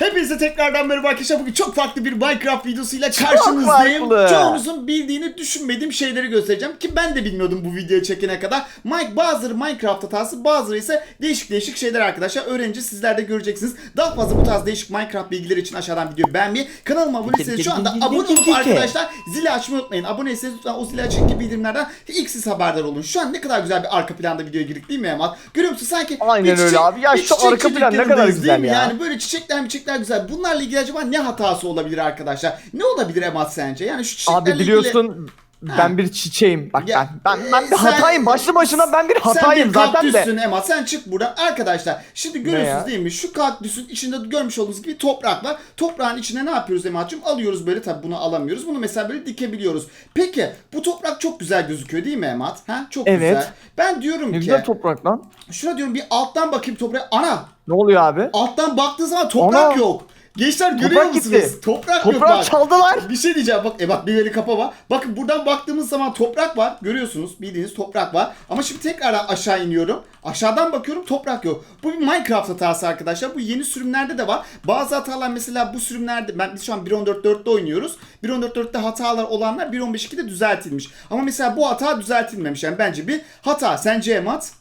Hepinize tekrardan merhaba arkadaşlar. Bugün çok farklı bir Minecraft videosuyla karşınızdayım. Çoğunuzun bildiğini düşünmediğim şeyleri göstereceğim. Ki ben de bilmiyordum bu videoyu çekene kadar. Mike, bazıları Minecraft hatası bazıları ise değişik değişik şeyler arkadaşlar. Öğrenci sizler de göreceksiniz. Daha fazla bu tarz değişik Minecraft bilgileri için aşağıdan videoyu beğenmeyi, kanalıma abone değilseniz şu anda abone olup arkadaşlar zili açmayı unutmayın. Aboneyseniz lütfen o zili açın ki bildirimlerden ilk siz haberdar olun. Şu an ne kadar güzel bir arka planda videoya girdik değil mi Emat? Görüyor musun sanki Aynen bir öyle çiçek- abi. Ya bir şu arka plan ne kadar güzel ya. Yani böyle çiçekler mi çiçekler güzel. Bunlarla ilgili acaba ne hatası olabilir arkadaşlar? Ne olabilir Emat sence? Yani şu çiçeklerle Abi ilgili... biliyorsun Ha. Ben bir çiçeğim. Bak Ya, ben ben ben bir sen- hatayım. Başlı başına ben bir Sen hatayım bir zaten de. kaktüssün Emat. Sen çık buradan. Arkadaşlar şimdi görüyorsunuz ya? değil mi? Şu kaktüsün içinde görmüş olduğunuz gibi toprak var. Toprağın içine ne yapıyoruz Emat'cığım? Alıyoruz böyle tabi bunu alamıyoruz. Bunu mesela böyle dikebiliyoruz. Peki bu toprak çok güzel gözüküyor değil mi Emat? Ha? Çok Evet. güzel. Ben diyorum Ne ki güzel toprak lan. şuna diyorum bir alttan bakayım toprağa. Ana! Ne oluyor abi? Alttan baktığı zaman toprak Ana! yok. Gençler görüyor Toprak musunuz? gitti. Toprak yok Toprağı bak. çaldılar. Bir şey diyeceğim bak e bak bir veri kapama. Bakın buradan baktığımız zaman toprak var. Görüyorsunuz bildiğiniz toprak var. Ama şimdi tekrardan aşağı iniyorum. Aşağıdan bakıyorum toprak yok. Bu bir Minecraft hatası arkadaşlar. Bu yeni sürümlerde de var. Bazı hatalar mesela bu sürümlerde ben biz şu an 1.14.4'te oynuyoruz. 1.14.4'te hatalar olanlar 1.15.2'de düzeltilmiş. Ama mesela bu hata düzeltilmemiş. Yani bence bir hata. Sence Emat?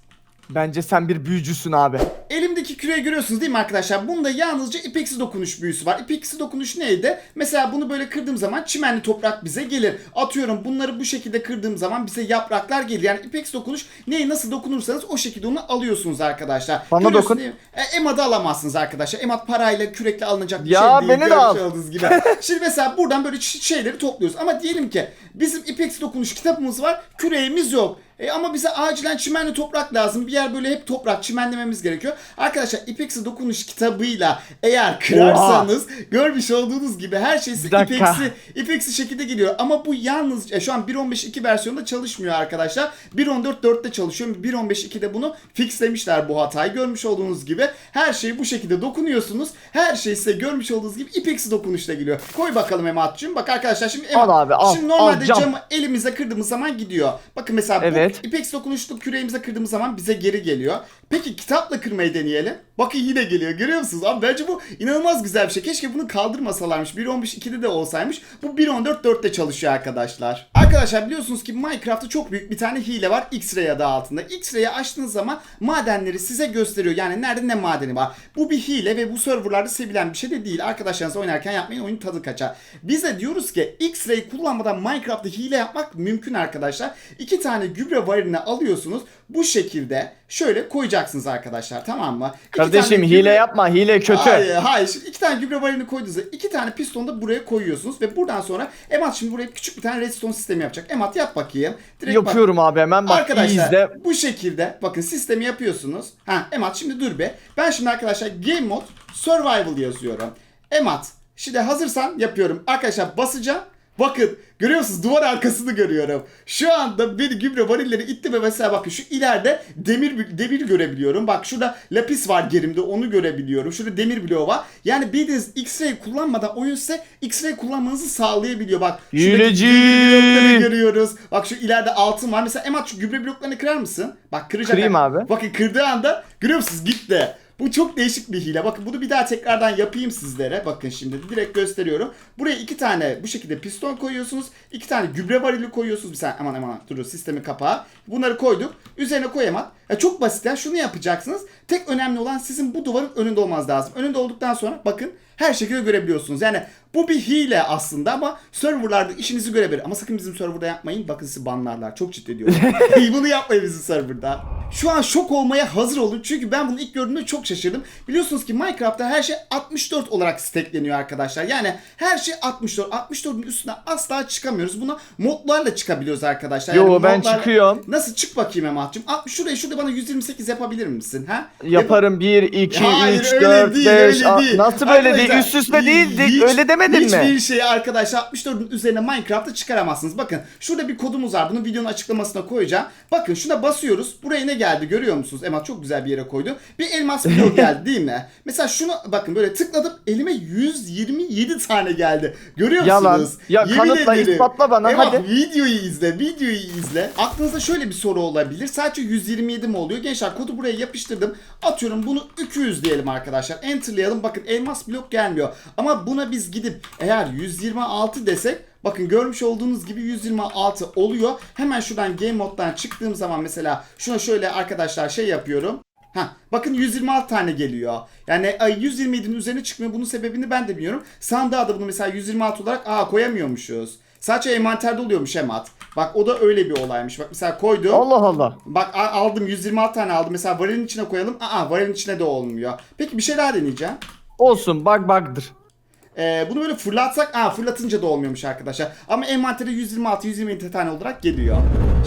Bence sen bir büyücüsün abi. Elimdeki küreyi görüyorsunuz değil mi arkadaşlar? Bunda yalnızca ipeksi dokunuş büyüsü var. İpeksi dokunuş neydi? Mesela bunu böyle kırdığım zaman çimenli toprak bize gelir. Atıyorum bunları bu şekilde kırdığım zaman bize yapraklar gelir. Yani ipeksi dokunuş neyi nasıl dokunursanız o şekilde onu alıyorsunuz arkadaşlar. Bana Görüyorsun dokun. değil mi? E, EMA'da alamazsınız arkadaşlar. EMAD parayla kürekle alınacak bir Ya şey değil. beni de al. Olduğunuz gibi. Şimdi mesela buradan böyle şeyleri topluyoruz. Ama diyelim ki bizim ipeksi dokunuş kitabımız var. Küreğimiz yok. E ama bize acilen çimenli toprak lazım. Bir yer böyle hep toprak çimenlememiz gerekiyor. Arkadaşlar İpeksi Dokunuş kitabıyla eğer kırarsanız görmüş olduğunuz gibi her şey dakika. İpeksi, İpeksi şekilde geliyor. Ama bu yalnız e, şu an 1.15.2 versiyonda çalışmıyor arkadaşlar. 1.14.4'te çalışıyor. 1.15.2'de bunu fixlemişler bu hatayı. Görmüş olduğunuz gibi her şeyi bu şekilde dokunuyorsunuz. Her şey size görmüş olduğunuz gibi İpeksi Dokunuş'ta geliyor. Koy bakalım Emat'cığım. Bak arkadaşlar şimdi Emat, Al abi, al, Şimdi normalde al, cam. camı elimize kırdığımız zaman gidiyor. Bakın mesela bu Evet. İpex dokunuşlu küreğimize kırdığımız zaman bize geri geliyor. Peki kitapla kırmayı deneyelim. Bakın yine geliyor. Görüyor musunuz? Abi bence bu inanılmaz güzel bir şey. Keşke bunu kaldırmasalarmış. 1.15.2'de de olsaymış. Bu 1.14.4'te çalışıyor arkadaşlar. Arkadaşlar biliyorsunuz ki Minecraft'ta çok büyük bir tane hile var. X-Ray adı altında. X-Ray'i açtığınız zaman madenleri size gösteriyor. Yani nerede ne madeni var. Bu bir hile ve bu serverlarda sevilen bir şey de değil. Arkadaşlarınızla oynarken yapmayın oyun tadı kaçar. Biz de diyoruz ki X-Ray kullanmadan Minecraft'ta hile yapmak mümkün arkadaşlar. İki tane gübre varilini alıyorsunuz. Bu şekilde şöyle koyacaksınız arkadaşlar tamam mı? İki Kardeşim tane hile gübre- yapma. Hile kötü. Hayır hayır. Şimdi iki tane gübre varilini koyduğunuzda iki tane piston da buraya koyuyorsunuz ve buradan sonra Emat şimdi buraya küçük bir tane redstone sistemi yapacak. Emat yap bakayım. Direkt bak. Yapıyorum abi hemen bak Arkadaşlar izle. bu şekilde bakın sistemi yapıyorsunuz. Ha Emat şimdi dur be. Ben şimdi arkadaşlar game mode survival yazıyorum. Emat şimdi hazırsan yapıyorum. Arkadaşlar basacağım. Bakın görüyor musunuz duvar arkasını görüyorum. Şu anda beni gübre varilleri itti ve mesela bakın şu ileride demir demir görebiliyorum. Bak şurada lapis var gerimde onu görebiliyorum. Şurada demir bloğu var. Yani bildiğiniz X-ray kullanmadan oyun size X-ray kullanmanızı sağlayabiliyor. Bak Hileci! görüyoruz. Bak şu ileride altın var. Mesela Emat şu gübre bloklarını kırar mısın? Bak kıracak. Kırayım abi. Bakın kırdığı anda görüyor musunuz? Gitti. Bu çok değişik bir hile. Bakın bunu bir daha tekrardan yapayım sizlere. Bakın şimdi direkt gösteriyorum. Buraya iki tane bu şekilde piston koyuyorsunuz. İki tane gübre varili koyuyorsunuz. Bir saniye aman aman dur sistemi kapağı. Bunları koyduk. Üzerine koyamam. Ya çok basit ya. Şunu yapacaksınız. Tek önemli olan sizin bu duvarın önünde olmanız lazım. Önünde olduktan sonra bakın her şekilde görebiliyorsunuz. Yani bu bir hile aslında ama serverlarda işinizi görebilir. Ama sakın bizim serverda yapmayın. Bakın sizi banlarlar. Çok ciddi diyorum. Bunu yapmayın bizim serverda. Şu an şok olmaya hazır olun. Çünkü ben bunu ilk gördüğümde çok şaşırdım. Biliyorsunuz ki Minecraft'ta her şey 64 olarak stackleniyor arkadaşlar. Yani her şey 64. 64'ün üstüne asla çıkamıyoruz. Buna modlarla çıkabiliyoruz arkadaşlar. Yo, Yani ben modlarla- çıkıyorum. Nasıl çık bakayım Emat'cığım? 60 şuraya şurada bana 128 yapabilir misin? Ha? Yaparım 1, 2, Hayır, 3, öyle 4, değil, 5. öyle değil. Nasıl böyle değil? Arkadaşlar, Üst üste hiç- Öyle demedin mi? Hiçbir şeyi arkadaşlar 64'ün üzerine Minecraft'ta çıkaramazsınız. Bakın şurada bir kodumuz var. Bunu videonun açıklamasına koyacağım. Bakın şuna basıyoruz. Buraya ne geldi görüyor musunuz? Emat çok güzel bir yere koydu. Bir elmas blok geldi değil mi? Mesela şunu bakın böyle tıkladım. Elime 127 tane geldi. Görüyor musunuz? Yalan. Ya kanıtla, ederim. ispatla bana, Emat, hadi. videoyu izle. Videoyu izle. Aklınızda şöyle bir soru olabilir. Sadece 127 mi oluyor? Gençler kodu buraya yapıştırdım. Atıyorum bunu 200 diyelim arkadaşlar. Enter'layalım. Bakın elmas blok gelmiyor. Ama buna biz gidip eğer 126 desek bakın görmüş olduğunuz gibi 126 oluyor. Hemen şuradan game moddan çıktığım zaman mesela şuna şöyle arkadaşlar şey yapıyorum. Ha, bakın 126 tane geliyor. Yani ay 127'nin üzerine çıkmıyor. Bunun sebebini ben de bilmiyorum. Sandığa da bunu mesela 126 olarak aa koyamıyormuşuz. Sadece envanterde oluyormuş emat. Bak o da öyle bir olaymış. Bak mesela koydum. Allah Allah. Bak a- aldım 126 tane aldım. Mesela varilin içine koyalım. Aa varilin içine de olmuyor. Peki bir şey daha deneyeceğim. Olsun bak bakdır. Ee, bunu böyle fırlatsak, aa fırlatınca da olmuyormuş arkadaşlar. Ama envantere 126, 127 tane olarak geliyor.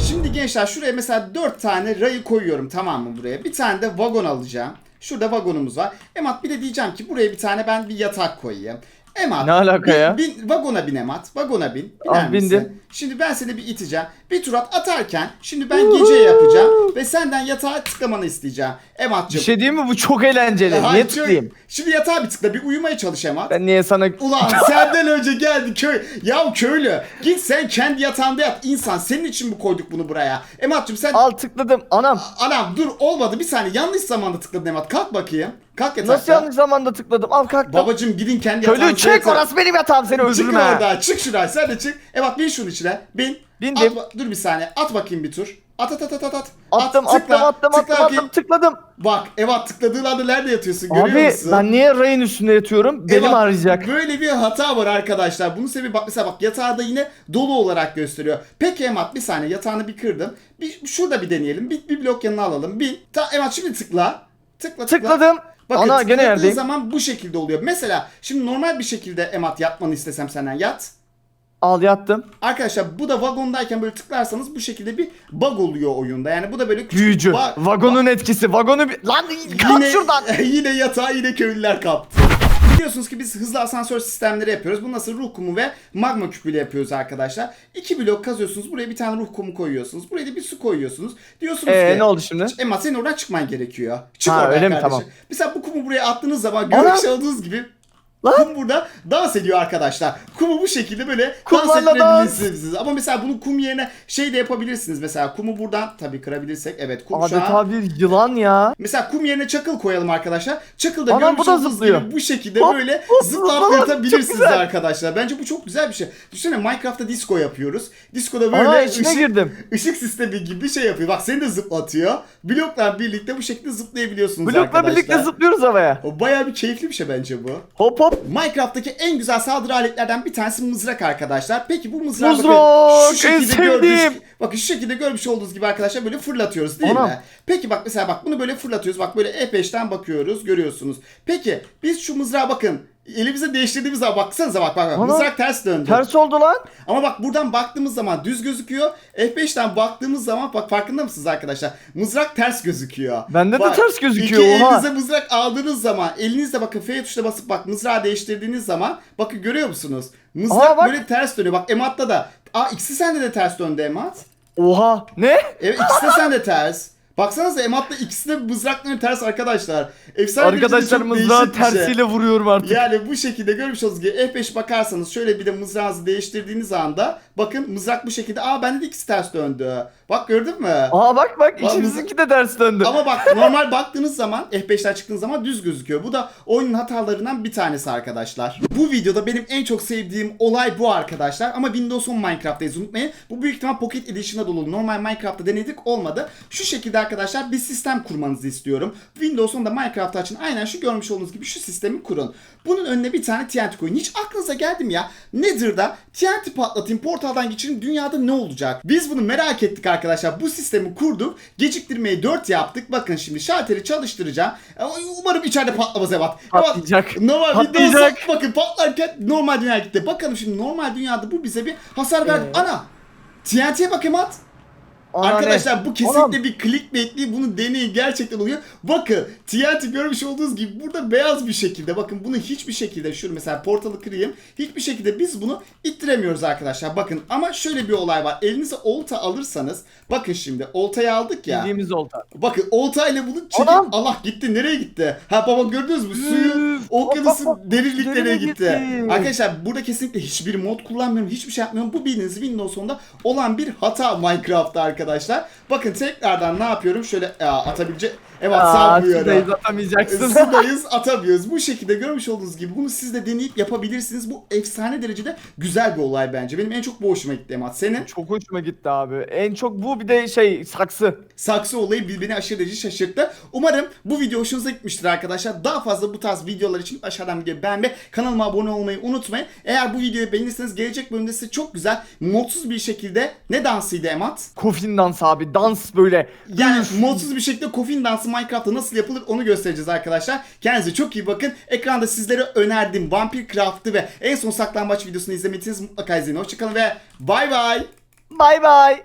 Şimdi gençler şuraya mesela 4 tane rayı koyuyorum tamam mı buraya? Bir tane de vagon alacağım. Şurada vagonumuz var. Emat bir de diyeceğim ki buraya bir tane ben bir yatak koyayım. Emat. Ne alaka bin- ya? bin- vagona bin Emat. Vagona bin. Biner Ah, misin? bindim. Şimdi ben seni bir iteceğim. Bir tur at atarken şimdi ben gece yapacağım ve senden yatağa tıklamanı isteyeceğim. Bir Emat'cığım. şey diyeyim mi bu çok eğlenceli. Hayır, Niye çok- tıklayayım? Şimdi yatağa bir tıkla bir uyumaya çalış Emat. Ben niye sana... Ulan senden önce geldi köy. Ya köylü git sen kendi yatağında yat. İnsan senin için mi koyduk bunu buraya? Emat'cığım sen... Al tıkladım. Anam. Anam dur olmadı bir saniye yanlış zamanda tıkladın Emat. Kalk bakayım. Kalk yatakta. Nasıl yanlış zamanda tıkladım? Al kalktım. Babacım gidin kendi Köylü yatağınıza çek yatın. orası benim yatağım seni Çık öldürürüm ha. orada çık şuraya sen de çık. Emat bin şunun içine bin. Bindim. At dur bir saniye at bakayım bir tur. At at at at at. at. Attım At, tıkla, attım attım tıkla attım attım tıkladım. Bak Evat tıkladığın anda nerede yatıyorsun görüyor Abi musun? ben niye rayın üstünde yatıyorum? Belim Evet, ağrıyacak. Böyle bir hata var arkadaşlar. Bunun sebebi bak mesela bak yatağı da yine dolu olarak gösteriyor. Peki Emat bir saniye yatağını bir kırdım. Bir şurada bir deneyelim. Bir, bir blok yanına alalım. Bir. Ta Emat şimdi tıkla. Tıkla tıkla. Tıkladım. Bakın Ana gene yerdeyim. zaman bu şekilde oluyor. Mesela şimdi normal bir şekilde Emat yatmanı istesem senden yat. Al yattım. Arkadaşlar bu da vagondayken böyle tıklarsanız bu şekilde bir bug oluyor oyunda. Yani bu da böyle küçük Büyücü. ba- Vagonun etkisi. Vagonu bir... Lan kalk yine, şuradan. yine yatağı yine köylüler kaptı. Biliyorsunuz ki biz hızlı asansör sistemleri yapıyoruz. Bu nasıl ruh kumu ve magma küpüyle yapıyoruz arkadaşlar. İki blok kazıyorsunuz. Buraya bir tane ruh kumu koyuyorsunuz. Buraya da bir su koyuyorsunuz. Diyorsunuz Eee ki Ee, ne oldu şimdi? Emma senin oradan çıkman gerekiyor. Çık Ha, oradan öyle mi? kardeşim. Tamam. Mesela bu kumu buraya attığınız zaman görmüş olduğunuz gibi Lan! kum burada dans ediyor arkadaşlar. Kumu bu şekilde böyle dans Kumlarla ettirebilirsiniz. Ama mesela bunu kum yerine şey de yapabilirsiniz. Mesela kumu buradan tabii kırabilirsek. Evet kum şu an Adeta bir yılan ya. Mesela kum yerine çakıl koyalım arkadaşlar. Çakıl da Anam, görmüş bu da olduğunuz zıplıyor. gibi bu şekilde Hop, böyle hop, güzel. arkadaşlar. Bence bu çok güzel bir şey. Düşünsene Minecraft'ta disco yapıyoruz. Disco'da böyle Ana ışık, girdim. ışık sistemi gibi bir şey yapıyor. Bak seni de zıplatıyor. Bloklar birlikte bu şekilde zıplayabiliyorsunuz Blokla arkadaşlar. birlikte zıplıyoruz havaya. O bayağı bir keyifli bir şey bence bu. Hop hop. Minecraft'taki en güzel saldırı aletlerden bir tanesi mızrak arkadaşlar. Peki bu mızrağı Mızrak, bakın şu şekilde görmüş, bakın şu şekilde görmüş olduğunuz gibi arkadaşlar böyle fırlatıyoruz değil Anam. mi? Peki bak mesela bak bunu böyle fırlatıyoruz. Bak böyle F5'ten bakıyoruz görüyorsunuz. Peki biz şu mızrağı bakın elimize değiştirdiğimiz zaman baksanıza bak bak, bak. Ana. mızrak ters döndü. Ters oldu lan. Ama bak buradan baktığımız zaman düz gözüküyor. F5'ten baktığımız zaman bak farkında mısınız arkadaşlar? Mızrak ters gözüküyor. Bende de Bak, ters gözüküyor, İki oha. elinize mızrak aldığınız zaman elinizle bakın F tuşuna basıp bak mızrağı değiştirdiğiniz zaman bakın görüyor musunuz? Mızrak Aa, böyle ters dönüyor. Bak Emat'ta da. Aa ikisi sende de ters döndü Emat. Oha. Ne? Evet ikisi de sende ters. Baksanıza Emat'la ikisi de mızrakları ters arkadaşlar. Efsane Arkadaşlar mızrağı şey. tersiyle vuruyorum artık. Yani bu şekilde görmüş olduğunuz gibi F5 bakarsanız şöyle bir de mızrağınızı değiştirdiğiniz anda bakın mızrak bu şekilde aa bende de ikisi ters döndü. Bak gördün mü? Aa bak bak ikimizinki de ters döndü. Ama bak normal baktığınız zaman F5'ten çıktığınız zaman düz gözüküyor. Bu da oyunun hatalarından bir tanesi arkadaşlar. Bu videoda benim en çok sevdiğim olay bu arkadaşlar. Ama Windows 10 Minecraft'tayız unutmayın. Bu büyük ihtimal Pocket Edition'a dolu. Normal Minecraft'ta denedik olmadı. Şu şekilde arkadaşlar bir sistem kurmanızı istiyorum. Windows 10'da Minecraft açın. Aynen şu görmüş olduğunuz gibi şu sistemi kurun. Bunun önüne bir tane TNT koyun. Hiç aklınıza geldi mi ya? Nether'da TNT patlatayım, portaldan geçirin. Dünyada ne olacak? Biz bunu merak ettik arkadaşlar. Bu sistemi kurduk. Geciktirmeyi 4 yaptık. Bakın şimdi şalteri çalıştıracağım. E, Umarım içeride patlamaz Evat. Patlayacak. Normal Patlayacak. Bakın patlarken normal dünya gitti. Bakalım şimdi normal dünyada bu bize bir hasar verdi. Ee? Ana! TNT'ye bak Emat. Arkadaşlar ne? bu kesinlikle Anam. bir clickbaitli bunu deneyin gerçekten oluyor. Bakın TNT görmüş olduğunuz gibi burada beyaz bir şekilde bakın bunu hiçbir şekilde şunu mesela portalı kırayım. Hiçbir şekilde biz bunu ittiremiyoruz arkadaşlar. Bakın ama şöyle bir olay var. Elinize olta alırsanız bakın şimdi oltayı aldık ya. Bildiğimiz olta. Bakın olta ile bunu çekip Anam. Allah gitti nereye gitti? Ha baba gördünüz mü? Suyun Üf, okyanusun derinliklerine gitti. gitti. Arkadaşlar burada kesinlikle hiçbir mod kullanmıyorum. Hiçbir şey yapmıyorum. Bu bildiğiniz Windows 10'da olan bir hata Minecraft'ta arkadaşlar. Bakın tekrardan ne yapıyorum? Şöyle ya, atabilecek Evet Aa, sanmıyorum. sudayız atamayacaksın. Sudayız atamıyoruz. Bu şekilde görmüş olduğunuz gibi bunu siz de deneyip yapabilirsiniz. Bu efsane derecede güzel bir olay bence. Benim en çok bu hoşuma gitti Emat. Senin? Çok hoşuma gitti abi. En çok bu bir de şey saksı. saksı olayı beni aşırı derece şaşırttı. Umarım bu video hoşunuza gitmiştir arkadaşlar. Daha fazla bu tarz videolar için aşağıdan videoyu beğenmeyi, kanalıma abone olmayı unutmayın. Eğer bu videoyu beğenirseniz gelecek bölümde size çok güzel, modsuz bir şekilde ne dansıydı Emat? Kofin dans abi. Dans böyle. Yani modsuz bir şekilde kofin dansı Minecraft'ta nasıl yapılır onu göstereceğiz arkadaşlar. Kendinize çok iyi bakın. Ekranda sizlere önerdiğim Vampir Craft'ı ve en son saklambaç videosunu izlemediyseniz mutlaka izleyin. Hoşçakalın ve bay bay. Bay bay.